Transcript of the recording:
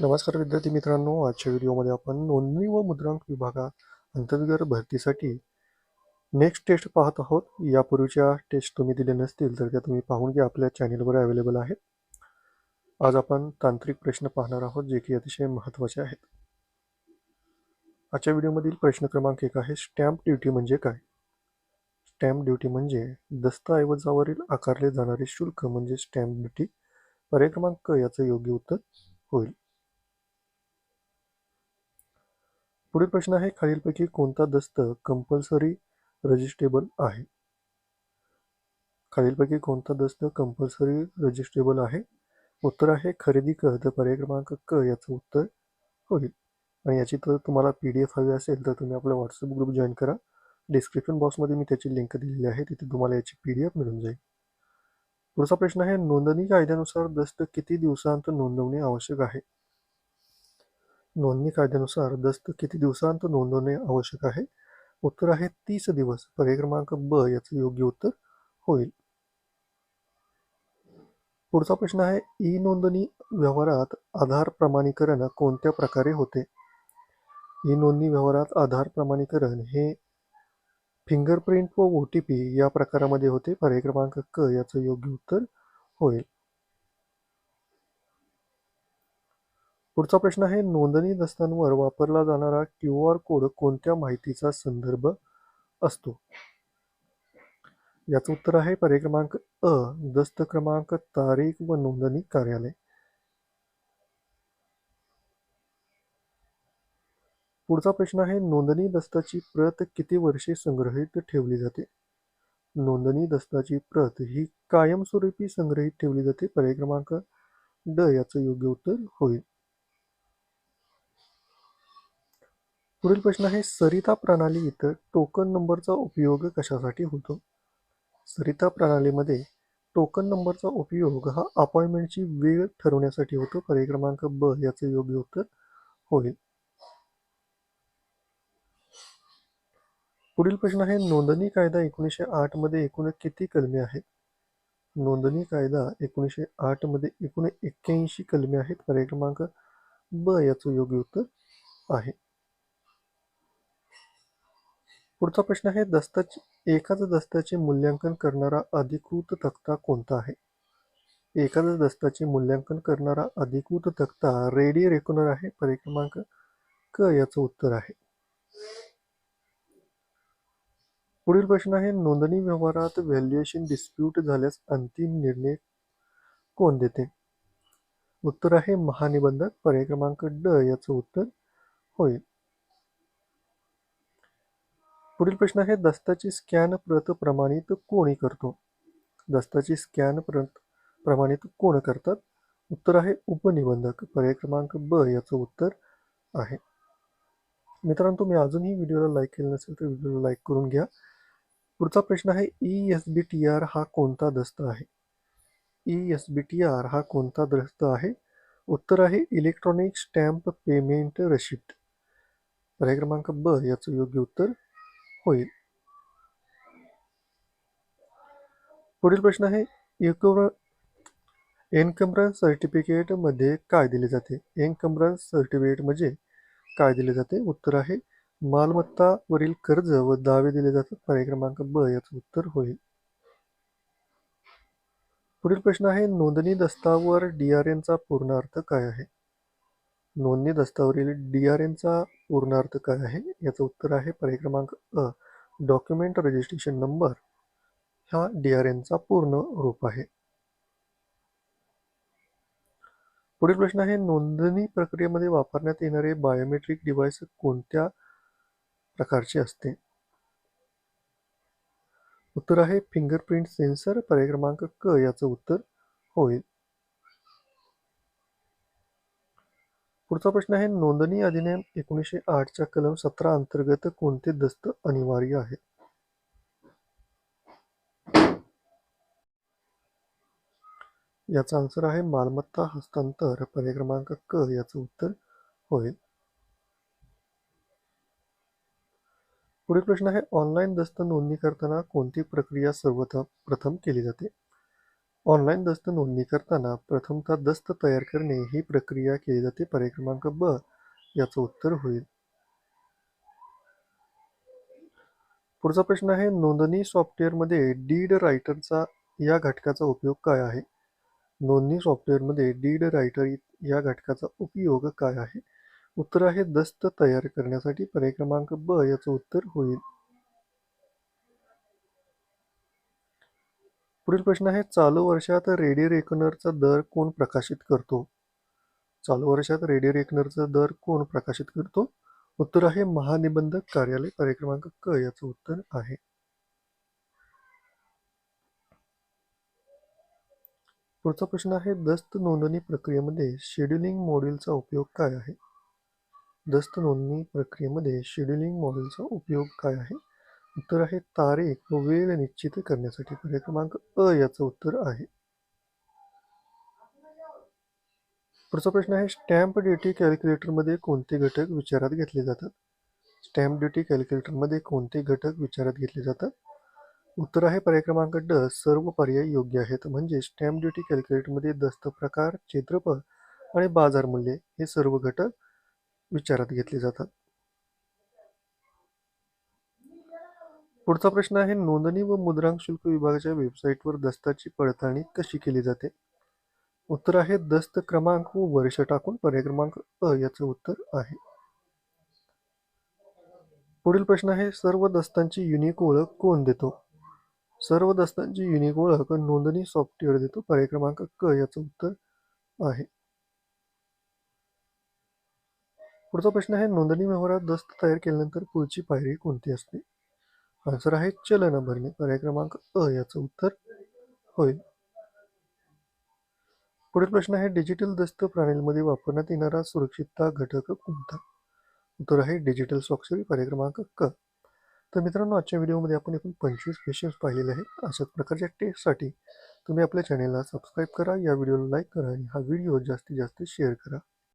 नमस्कार विद्यार्थी मित्रांनो आजच्या व्हिडिओमध्ये आपण नोंदणी व मुद्रांक विभागा अंतर्गत भरतीसाठी नेक्स्ट टेस्ट पाहत आहोत. यापूर्वीच्या टेस्ट तुम्ही दिले नसतील तर त्या तुम्ही पाहून घ्या. आपल्या चॅनेलवर अवेलेबल आहेत. आज आपण तांत्रिक प्रश्न पाहणार आहोत जे की अतिशय महत्त्वाचे आहेत. आजच्या व्हिडिओमधील प्रश्न क्रमांक एक आहे स्टॅम्प ड्युटी म्हणजे काय? स्टॅम्प ड्युटी म्हणजे दस्तऐवजावरील आकारले जाणारे शुल्क म्हणजे स्टॅम्प ड्युटी पर्याय क्रमांक याचं योग्य उत्तर होईल. पुढील प्रश्न आहे खालीलपैकी कोणता दस्त कंपल्सरी रजिस्ट्रेबल आहे? खालीलपैकी कोणता दस्त कंपल्सरी रजिस्ट्रेबल आहे? उत्तर आहे खरेदी कर तर पर्याय क्रमांक क याचं उत्तर होईल. आणि याची तर तुम्हाला पी डी एफ हवी असेल तर तुम्ही आपला व्हॉट्सअप ग्रुप जॉईन करा. डिस्क्रिप्शन बॉक्समध्ये मी त्याची लिंक दिलेली आहे तिथे तुम्हाला याची पी डी एफ मिळून जाईल. पुढचा प्रश्न आहे नोंदणी कायद्यानुसार दस्त किती दिवसांत नोंदवणे आवश्यक आहे? नोंदणी कायद्यानुसार दस्त किती दिवसांत नोंदवणे आवश्यक आहे? उत्तर आहे तीस दिवस. पर्याय क्रमांक ब याचं योग्य उत्तर होईल. पुढचा प्रश्न आहे ई नोंदणी व्यवहारात आधार प्रमाणीकरण कोणत्या प्रकारे होते? ई नोंदणी व्यवहारात आधार प्रमाणीकरण हे फिंगरप्रिंट व ओ टी पी या प्रकारामध्ये होते. पर्याय क्रमांक क याचं योग्य उत्तर होईल. पुढचा प्रश्न आहे नोंदणी दस्तांवर वापरला जाणारा क्यू आर कोड कोणत्या माहितीचा संदर्भ असतो? याचं उत्तर आहे पर्याय क्रमांक अ दस्त क्रमांक तारीख व नोंदणी कार्यालय. पुढचा प्रश्न आहे नोंदणी दस्ताची प्रत किती वर्षे संग्रहित ठेवली जाते? नोंदणी दस्ताची प्रत ही कायमस्वरूपी संग्रहित ठेवली जाते पर्याय क्रमांक ड याचं योग्य उत्तर होईल. पुढील प्रश्न आहे सरिता प्रणाली इथं टोकन नंबरचा उपयोग कशासाठी होतो? सरिता प्रणालीमध्ये टोकन नंबरचा उपयोग हा अपॉइंटमेंटची वेळ ठरवण्यासाठी होतो. पर्याय क्रमांक ब याचे योग्य उत्तर होईल. पुढील प्रश्न आहे नोंदणी कायदा एकोणीसशे आठमध्ये एकूण किती कलमे आहेत? नोंदणी कायदा एकोणीसशे आठमध्ये एकूण एक्क्याऐंशी कलमे आहेत. पर्याय क्रमांक ब याचं योग्य उत्तर आहे. पुढचा प्रश्न आहे दस्ताची एकाच दस्ताचे मूल्यांकन करणारा अधिकृत तक्ता कोणता आहे? एखाद्या दस्ताचे मूल्यांकन करणारा अधिकृत तक्ता रेडी रेकॉनर आहे पर्याय क्रमांक क याचं उत्तर आहे. पुढील प्रश्न आहे नोंदणी व्यवहारात व्हॅल्युएशन डिस्प्यूट झाल्यास अंतिम निर्णय कोण देते? उत्तर आहे महानिबंधक पर्याय क्रमांक ड याचं उत्तर होईल. पुढील प्रश्न आहे दस्ताची स्कॅन प्रत प्रमाणित कोणी करतो? दस्ताची स्कॅन प्रत प्रमाणित कोण करतात? उत्तर आहे उपनिबंधक. पर्याय क्रमांक ब याचं उत्तर आहे. मित्रांनो तुम्ही अजूनही व्हिडिओला लाईक केलं नसेल तर व्हिडिओला लाईक करून घ्या. पुढचा प्रश्न आहे E S B T R हा कोणता दस्त आहे? E S B T R हा कोणता दस्त आहे? उत्तर आहे इलेक्ट्रॉनिक स्टॅम्प पेमेंट रशीद पर्याय क्रमांक ब याचं योग्य उत्तर होईल. पुढील प्रश्न आहे एनकम्ब्रन्स सर्टिफिकेट सर्टिफिकेटमध्ये काय दिले जाते? एनकम्ब्रन्स सर्टिफिकेट म्हणजे काय दिले जाते? उत्तर आहे मालमत्तावरील कर्ज व दावे दिले जातात. पर्याय क्रमांक ब याचं उत्तर होईल. पुढील प्रश्न आहे नोंदणी दस्तावर डी आर एनचा पूर्ण अर्थ काय आहे? नोंदणी दस्तावरील डी आर एनचा पूर्णार्थ काय आहे? याचं उत्तर आहे पर्याय क्रमांक अ. Document registration number. हा एनचा पूर्ण रूप आहे. पुढील प्रश्न आहे नोंदणी प्रक्रियेमध्ये वापरण्यात येणारे बायोमेट्रिक डिव्हाइस कोणत्या प्रकारचे असते? उत्तर आहे फिंगरप्रिंट सेन्सर पर्याय क्रमांक क याचं उत्तर होईल. पुढचा प्रश्न आहे नोंदणी अधिनियम एकोणीसशे आठच्या कलम सतरा अंतर्गत कोणते दस्त अनिवार्य आहे? याचा आन्सर आहे मालमत्ता हस्तांतर पर्याय क्रमांक क याचं उत्तर होईल. पुढील प्रश्न आहे ऑनलाईन दस्त नोंदणी करताना कोणती प्रक्रिया सर्वप्रथम केली जाते? ऑनलाईन दस्त नोंदणी करताना प्रथमतः दस्त तयार करणे ही प्रक्रिया केली जाते. पर्याय क्रमांक ब याचं उत्तर होईल. पुढचा प्रश्न आहे नोंदणी सॉफ्टवेअरमध्ये डीड रायटरचा या घटकाचा उपयोग काय आहे? नोंदणी सॉफ्टवेअरमध्ये डीड रायटर या घटकाचा उपयोग काय आहे? उत्तर आहे दस्त तयार करण्यासाठी पर्याय क्रमांक ब याचं उत्तर होईल. पुढील प्रश्न आहे चालू वर्षात रेडिओ रेकनरचा दर कोण प्रकाशित करतो? चालू वर्षात रेडिओ रेकनरचा दर कोण प्रकाशित करतो? उत्तर आहे महानिबंधक कार्यालय कार्यक्रमांक क याचं उत्तर आहे. पुढचा प्रश्न आहे दस्त नोंदणी प्रक्रियेमध्ये शेड्युलिंग मॉड्यूलचा उपयोग काय आहे? दस्त नोंदणी प्रक्रियेमध्ये शेड्युलिंग मॉड्यूलचा उपयोग काय आहे? उत्तर आहे तारीख व वेळ निश्चित करण्यासाठी पर्याय क्रमांक अ याचं उत्तर आहे. पुढचा प्रश्न आहे स्टॅम्प ड्युटी कॅल्क्युलेटरमध्ये कोणते घटक विचारात घेतले जातात? स्टॅम्प ड्युटी कॅल्क्युलेटरमध्ये कोणते घटक विचारात घेतले जातात? उत्तर आहे पर्याय क्रमांक ड सर्व पर्याय योग्य आहेत. म्हणजे स्टॅम्प ड्युटी कॅल्क्युलेटरमध्ये दस्त प्रकार क्षेत्रफळ आणि बाजार मूल्य हे सर्व घटक विचारात घेतले जातात. पुढचा प्रश्न आहे नोंदणी व मुद्रांक शुल्क विभागाच्या वेबसाईटवर दस्ताची पडताळणी कशी केली जाते? उत्तर आहे दस्त क्रमांक व वर्ष टाकून पर्याय क्रमांक अ याचं उत्तर आहे. पुढील प्रश्न आहे सर्व दस्तांची युनिक ओळख कोण देतो? सर्व दस्तांची युनिक ओळख नोंदणी सॉफ्टवेअर देतो पर्याय क्रमांक क याचं उत्तर आहे. पुढचा प्रश्न आहे नोंदणी व्यवहारात दस्त तयार केल्यानंतर पुढची पायरी कोणती असते? आन्सर आहे चलन भरणे. पर्याय क्रमांक अ. याचं उत्तर होईल. पुढील प्रश्न आहे डिजिटल दस्त प्राणीमध्ये वापरण्यात येणारा सुरक्षितता घटक कोणता? उत्तर आहे डिजिटल स्वाक्षरी पर्याय क्रमांक क. तर मित्रांनो आजच्या व्हिडिओमध्ये आपण एकूण पंचवीस क्वेश्चन्स पाहिलेले आहेत. अशाच प्रकारच्या टेस्टसाठी तुम्ही आपल्या चॅनेलला सबस्क्राईब करा. या व्हिडिओला लाईक करा आणि हा व्हिडिओ जास्तीत जास्त शेअर करा.